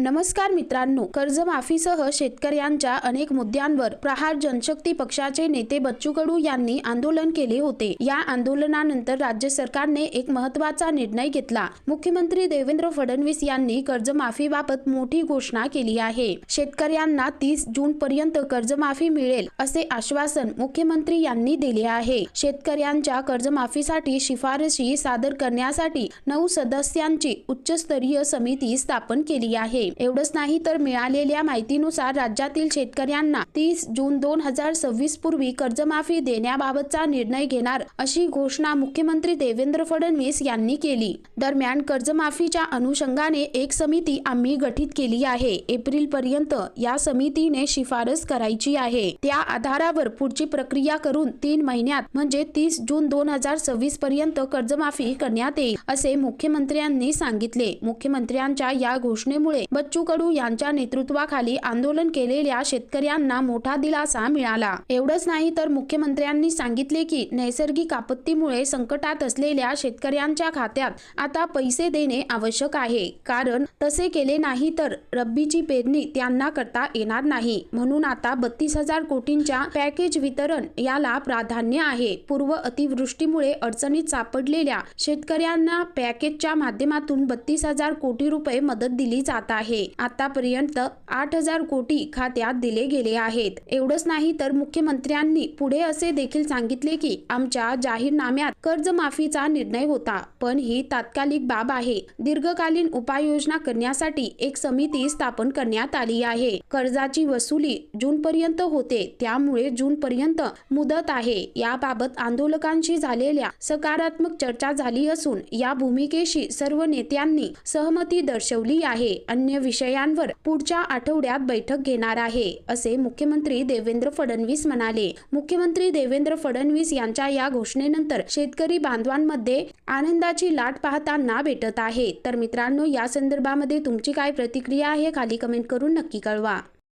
नमस्कार मित्रांनो कर्जमाफीसह शेतकऱ्यांच्या अनेक मुद्द्यांवर प्रहार जनशक्ती पक्षाचे नेते बच्चू कडू यांनी आंदोलन केले होते. या आंदोलनानंतर राज्य सरकारने एक महत्त्वाचा निर्णय घेतला. मुख्यमंत्री देवेंद्र फडणवीस यांनी कर्जमाफीबाबत मोठी घोषणा केली आहे. शेतकऱ्यांना तीस जून पर्यंत कर्जमाफी मिळेल असे आश्वासन मुख्यमंत्री यांनी दिले आहे. शेतकऱ्यांच्या कर्जमाफीसाठी शिफारशी सादर करण्यासाठी नऊ सदस्यांची उच्चस्तरीय समिती स्थापन केली आहे. एवढंच नाही तर मिळालेल्या माहितीनुसार राज्यातील शेतकऱ्यांना तीस जून दोन हजार सव्वीस पूर्वी कर्जमाफी देण्याबाबतचा निर्णय घेणार अशी घोषणा मुख्यमंत्री देवेंद्र फडणवीस यांनी केली. दरम्यान कर्जमाफीच्या अनुषंगाने एक समिती आम्ही गठीत केली आहे. एप्रिल पर्यंत या समितीने शिफारस करायची आहे. त्या आधारावर पुढची प्रक्रिया करून तीन महिन्यात म्हणजे तीस जून दोन हजार सव्वीस पर्यंत कर्जमाफी करण्यात येईल असे मुख्यमंत्र्यांनी सांगितले. मुख्यमंत्र्यांच्या या घोषणेमुळे बच्चू कडू यांच्या नेतृत्वाखाली आंदोलन केलेल्या शेतकऱ्यांना मोठा दिलासा मिळाला. एवढंच नाही तर मुख्यमंत्र्यांनी सांगितले की नैसर्गिक आपत्तीमुळे संकटात असलेल्या शेतकऱ्यांच्या खात्यात आता पैसे देणे आवश्यक आहे. कारण तसे केले नाही तर रब्बीची पेरणी त्यांना करता येणार नाही. म्हणून आता बत्तीस हजार कोटींच्या पॅकेज वितरण याला प्राधान्य आहे. पूर्व अतिवृष्टीमुळे अडचणीत सापडलेल्या शेतकऱ्यांना पॅकेजच्या माध्यमातून बत्तीस हजार कोटी रुपये मदत दिली जात आहे. आहे. आतापर्यंत आठ हजार कोटी खात्यात दिले गेले आहेत. एवढंच नाही तर मुख्यमंत्र्यांनी पुढे असे देखील सांगितले की आमच्या जाहीरनाम्यात कर्जमाफीचा निर्णय होता पण ही तात्कालिक बाब आहे. दीर्घकालीन उपाययोजना करण्यासाठी एक समिती स्थापन करण्यात आली आहे. कर्जाची वसुली जून पर्यंत होते त्यामुळे जून पर्यंत मुदत आहे. याबाबत आंदोलकांशी झालेल्या सकारात्मक चर्चा झाली असून या भूमिकेशी सर्व नेत्यांनी सहमती दर्शवली आहे. अन्य विषयांवर पुढच्या आठवड्यात बैठक घेणार आहे असे मुख्यमंत्री देवेंद्र फडणवीस म्हणाले. मुख्यमंत्री देवेंद्र फडणवीस यांच्या या घोषणेनंतर शेतकरी बांधवांमध्ये आनंदाची लाट पाहताना भेटत आहे. तर मित्रांनो या संदर्भामध्ये तुमची काय प्रतिक्रिया आहे खाली कमेंट करून नक्की कळवा.